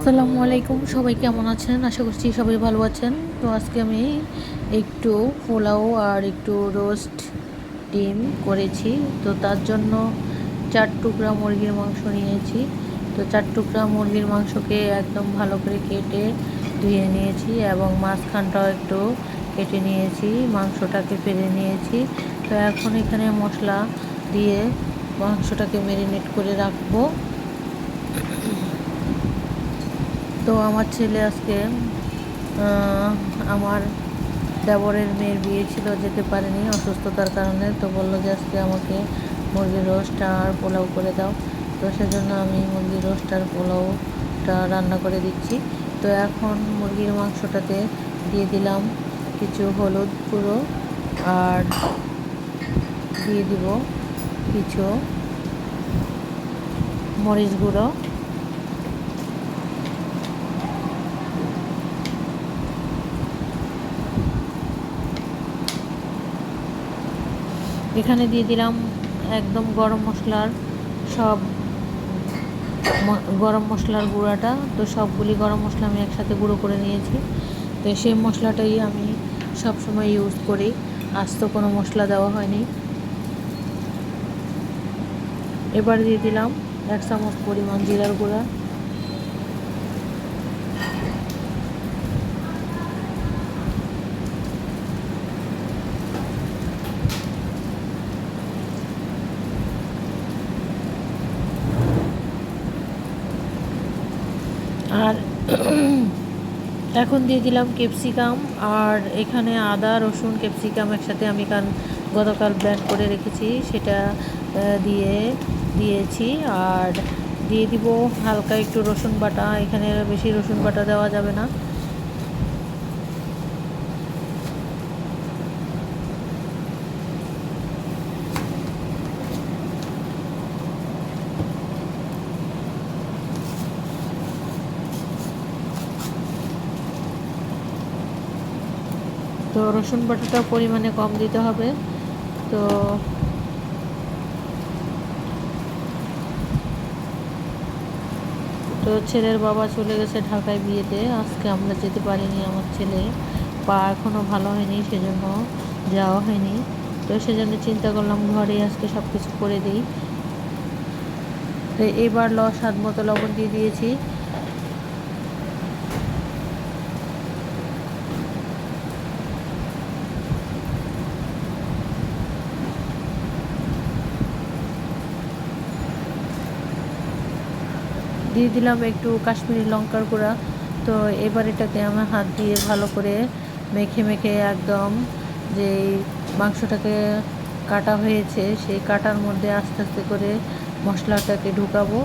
আসসালামু আলাইকুম। সবাই কেমন আছেন? আশা করছি সবাই ভালো আছেন। তো আজকে আমি একটু পোলাও আর একটু রোস্ট ডিম করেছি। তো তার জন্য চার টুকরা মুরগির মাংস নিয়েছি। তো চার টুকরা মুরগির মাংসকে একদম ভালো করে কেটে ধুয়ে নিয়েছি এবং মাঝখানটাও একটু কেটে নিয়েছি, মাংসটাকে ফেলে নিয়েছি। তো এখন এখানে মশলা দিয়ে মাংসটাকে ম্যারিনেট করে রাখব। তো আমার ছেলে আজকে আমার দেবরের মেয়ের বিয়ে ছিল, যেতে পারেনি অসুস্থতার কারণে, তো বলল যে আজকে আমাকে মুরগির রোস্ট আর পোলাও করে দাও। তো সেজন্য আমি মুরগির রোস্ট আর পোলাওটা রান্না করে দিচ্ছি। তো এখন মুরগির মাংসটাতে দিয়ে দিলাম কিছু হলুদ গুঁড়ো আর দিয়ে দিব কিছু মরিচ গুঁড়ো। এখানে দিয়ে দিলাম একদম গরম মশলার সব গরম মশলার গুঁড়াটা। তো সবগুলি গরম মশলা আমি একসাথে গুঁড়ো করে নিয়েছি। তো সেই মশলাটাই আমি সব সময় ইউজ করি আস্ত কোনো মশলা দেওয়া হয়নি। এবার দিয়ে দিলাম এক চামচ পরিমাণ জিরার গুঁড়া আর এখন দিয়ে দিলাম ক্যাপসিকাম আর এখানে আদা, রসুন, ক্যাপসিকাম একসাথে আমি কান, গতকাল ব্ল্যান্ড করে রেখেছি, সেটা দিয়ে দিয়েছি আর দিয়ে দিব হালকা একটু রসুন বাটা, এখানে বেশি রসুন বাটা দেওয়া যাবে না। তো রসুন বাটাটা পরিমাণে কম দিতে হবে। তো তো ছেলের বাবা চলে গেছে ঢাকায় বিয়েতে। আজকে আমরা যেতে পারিনি আমার ছেলে। পা এখনও ভালো হয়নি, সেজন্য যাওয়া হয়নি। তো সেজন্য চিন্তা করলাম ঘরে আজকে সব কিছু করে দিই। তো এবার ল স্বাদ মতো লবণ দিয়ে দিয়েছি। দিয়ে দিলাম একটু কাশ্মীরি লঙ্কার গুঁড়া। তো এবার এটাকে আমার হাত দিয়ে ভালো করে মেখে মেখে একদম যে মাংসটাকে কাটা হয়েছে, সেই কাটার মধ্যে আস্তে আস্তে করে মশলাটাকে ঢুকাবো।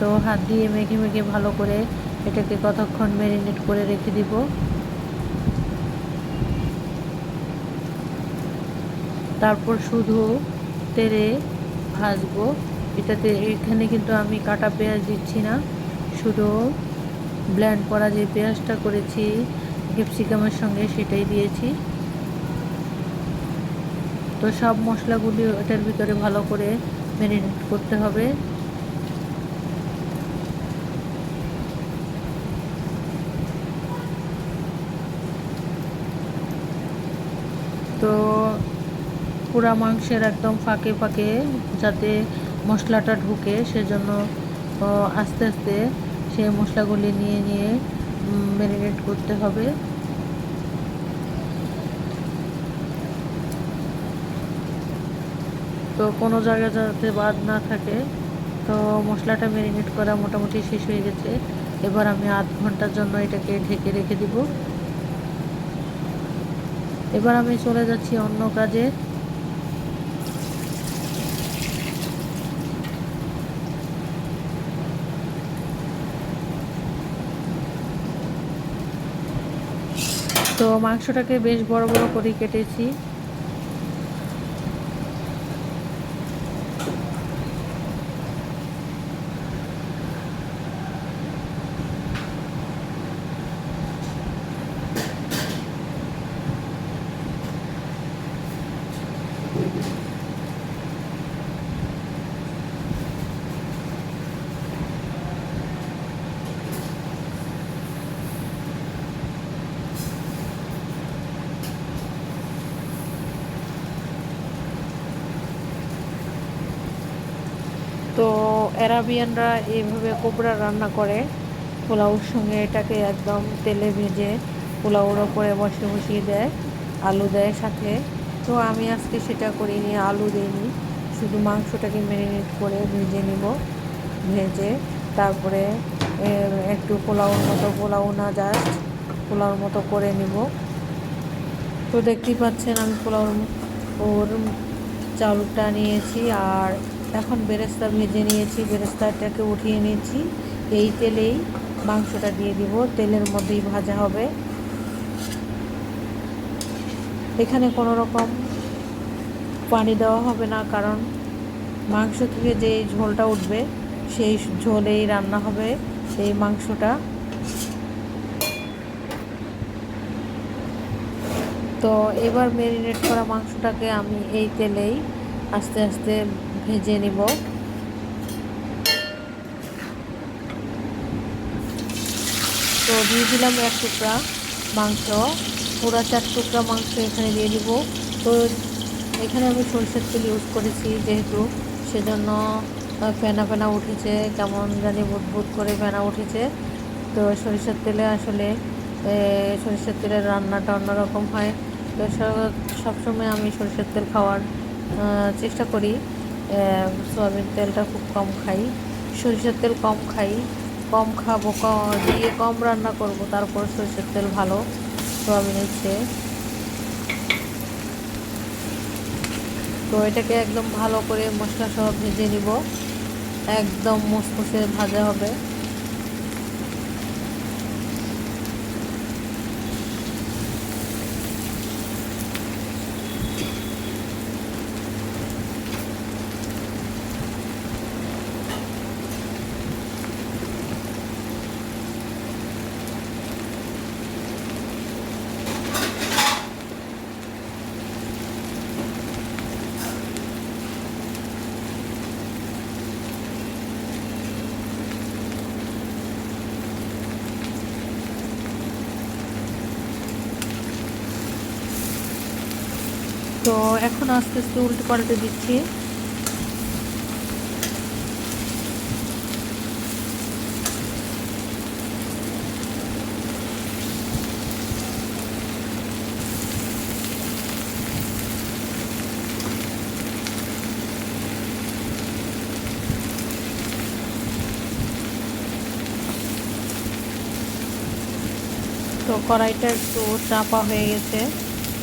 তো হাত দিয়ে মেখে মেখে ভালো করে এটাকে কতক্ষণ ম্যারিনেট করে রেখে দিব। তারপর শুধু তেলে ভাজবো। এটাতে এখানে কিন্তু আমি কাটা পেঁয়াজ দিচ্ছি না। শুধু ব্ল্যান্ড করা যে পেঁয়াজটা করেছি ক্যাপসিকামের সঙ্গে সেটাই দিয়েছি। তো সব মশলাগুলি এটার ভিতরে ভালো করে ম্যারিনেট করতে হবে। তো পুরা মাংসের একদম ফাঁকে ফাঁকে যাতে মশলাটা ঢুকে সেজন্য আস্তে আস্তে সেই মশলাগুলি নিয়ে নিয়ে ম্যারিনেট করতে হবে। তো কোনো জায়গায় যাতে বাদ না থাকে, তো মশলাটা ম্যারিনেট করা মোটামুটি শেষ হয়ে গেছে। এবার আমি আধ ঘণ্টার জন্য এটাকে ঢেকে রেখে দিব। এবার আমি চলে যাচ্ছি অন্য কাজে। তো মাংসটাকে বেশ বড় বড় করে কেটেছি। অ্যারাবিয়ানরা এইভাবে কোবরা রান্না করে, পোলাওর সঙ্গে এটাকে একদম তেলে ভেজে পোলাওর ওপরে বসে বসিয়ে দেয়, আলু দেয় সাথে। তো আমি আজকে সেটা করিনি, আলু দিইনি, শুধু মাংসটাকে ম্যারিনেট করে ভেজে নিব, ভেজে তারপরে একটু পোলাওর মতো, পোলাও না জাস্ট পোলাওর মতো করে নিব। তো দেখতেই পাচ্ছেন আমি পোলাওর, ওর চাউলটা নিয়েছি আর এখন বেরেস্তা ভেজে নিয়েছি, বেরেস্তাটাকে উঠিয়ে নিয়েছি এই তেলেই মাংসটা দিয়ে দিব, তেলের মধ্যেই ভাজা হবে। এখানে কোনো রকম পানি দেওয়া হবে না, কারণ মাংস থেকে যে ঝোলটা উঠবে, সেই ঝোলেই রান্না হবে এই মাংসটা। তো এবার ম্যারিনেট করা মাংসটাকে আমি এই তেলেই আস্তে আস্তে ভেজে নিব। তো দিয়ে দিলাম এক টুকরা মাংস। পুরা চার টুকরা মাংস এখানে দিয়ে দিব। তো এখানে আমি সরষের তেল ইউজ করেছি যেহেতু, সেজন্য ফেনা ফেনা উঠেছে। কেমন জানি বুট করে ফেনা উঠেছে। তো সরিষার তেলে আসলে সরিষার তেলের রান্নাটা অন্যরকম হয়। তো সবসময় আমি সরিষার তেল খাওয়ার চেষ্টা করি। সয়াবিন তেলটা খুব কম খাই, সরিষার তেল কম খাই, কম খাব দিয়ে কম রান্না করব, তারপর সরিষার তেল ভালো, সয়াবিনের চেয়ে। তো এটাকে একদম ভালো করে মশলা সহ ভেজে নিব, একদম মুসমুসে ভাজা হবে তো এখন আস্তে আস্তে উল্টে পাল্টে দিচ্ছি। তো কড়াইটা একটু চাপা হয়ে গেছে।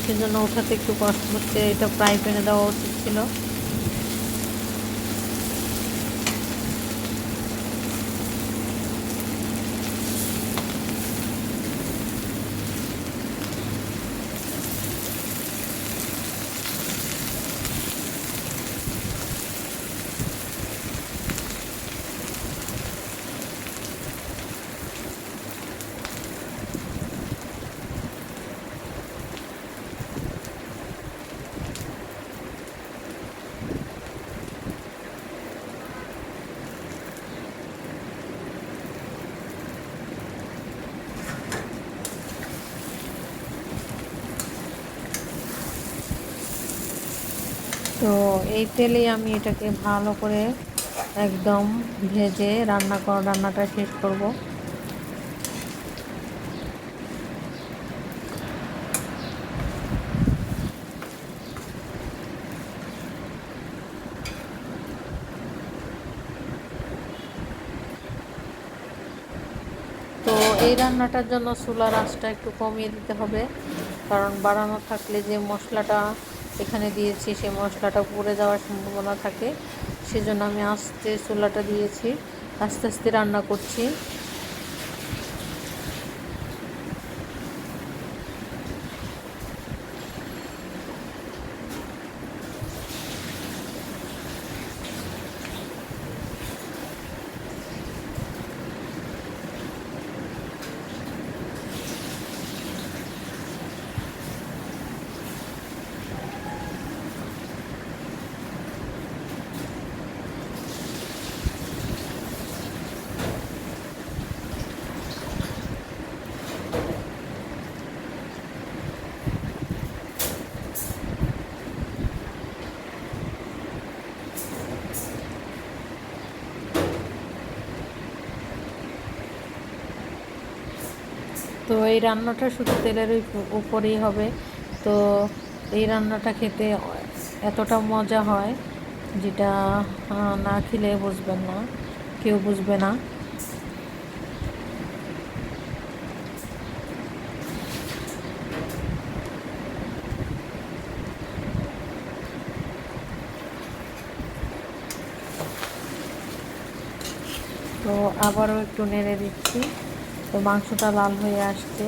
সেজন্য ওঠাতে একটু কষ্ট হচ্ছে এটা প্রায় প্যানে দেওয়া উচিত ছিল তো এই তেলেই আমি এটাকে ভালো করে একদম ভেজে রান্না করা রান্নাটা শেষ করব। তো এই রান্নাটার জন্য চুলার আঁচটা একটু কমিয়ে দিতে হবে, কারণ বাড়ানো থাকলে যে মশলাটা এখানে দিয়েছি, সেই মশলাটা পড়ে যাওয়ার সম্ভাবনা থাকে। সেজন্য আমি আস্তে চুলাটা দিয়েছি। আস্তে আস্তে রান্না করছি। তো এই রান্নাটা শুধু তেলের উপরেই হবে। তো এই রান্নাটা খেতে এতটা মজা হয় যেটা না খেলে বুঝবেন না, কেউ বুঝবে না। তো আবারও একটু নেড়ে দিচ্ছি। তো মাংসটা লাল হয়ে আসছে।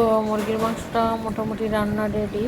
তো মুরগির মাংসটা মোটামুটি রান্না রেডি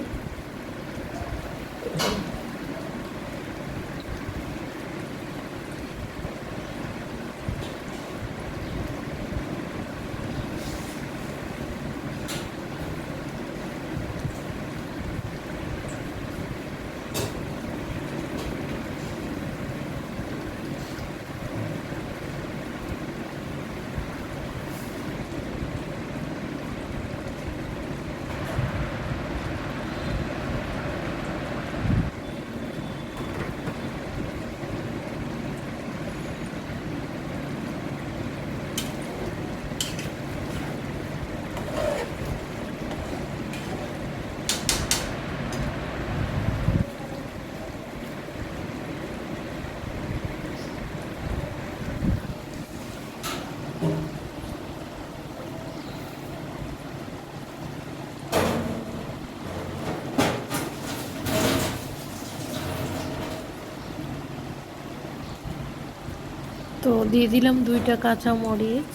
দিয়ে দিলাম দুইটা কাঁচা মরিচ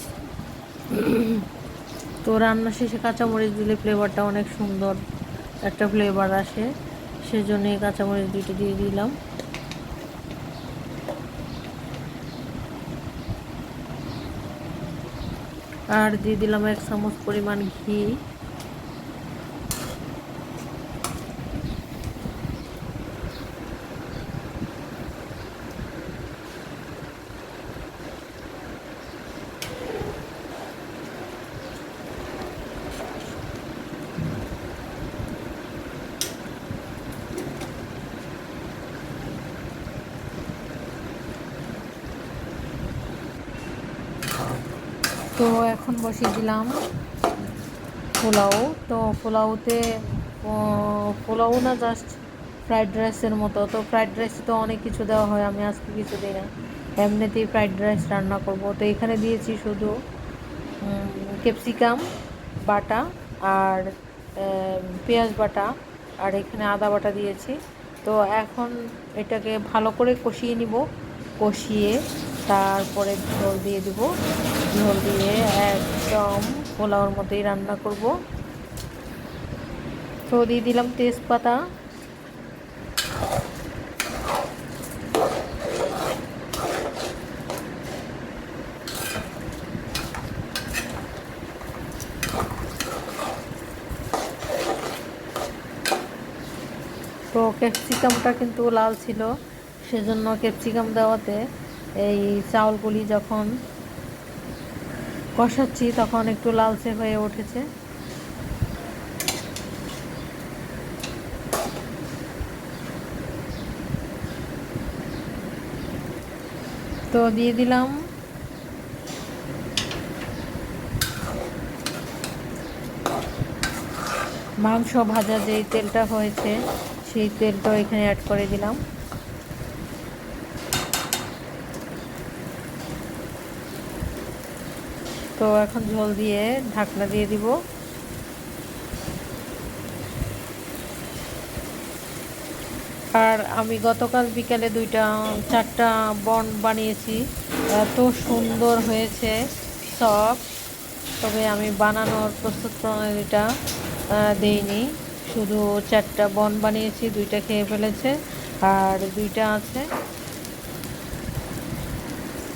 তো রান্না শেষে কাঁচা মরিচ দিলে ফ্লেভারটা অনেক সুন্দর একটা ফ্লেভার আসে। সেজন্য এই কাঁচা মরিচ দুইটা দিয়ে দিলাম। আর দিয়ে দিলাম এক চামচ পরিমাণ ঘি তো এখন বসিয়ে দিলাম পোলাও। তো পোলাওতে পোলাও না জাস্ট ফ্রাইড রাইসের মতো। তো ফ্রাইড রাইসে তো অনেক কিছু দেওয়া হয়, আমি আজকে কিছু দিই না। এমনিতেই ফ্রাইড রাইস রান্না করব। তো এখানে দিয়েছি শুধু ক্যাপসিকাম বাটা আর পেঁয়াজ বাটা আর এখানে আদা বাটা দিয়েছি। তো এখন এটাকে ভালো করে কষিয়ে নিব। কষিয়ে তারপরে ঝোল দিয়ে দিব। ঝোল দিয়ে একদম পোলাওর মতোই রান্না করব। তো দিয়ে দিলাম তেজপাতা। তো ক্যাপসিকামটা কিন্তু লাল ছিল, সেজন্য ক্যাপসিকাম দেওয়াতে এই চাউলগুলি যখন কষাচ্ছি, তখন একটু লালচে হয়ে উঠেছে। তো দিয়ে দিলাম। মাংস ভাজা যেই তেলটা হয়েছে, সেই তেলটা এখানে অ্যাড করে দিলাম। তো এখন ঝোল দিয়ে ঢাকনা দিয়ে দিব। আর আমি গতকাল বিকালে দুইটা, চারটা বন বানিয়েছি। এত সুন্দর হয়েছে, সব। তবে আমি বানানোর প্রস্তুত প্রণালীটা দেইনি। শুধু চারটা বন বানিয়েছি, দুইটা খেয়ে ফেলেছে, আর দুইটা আছে।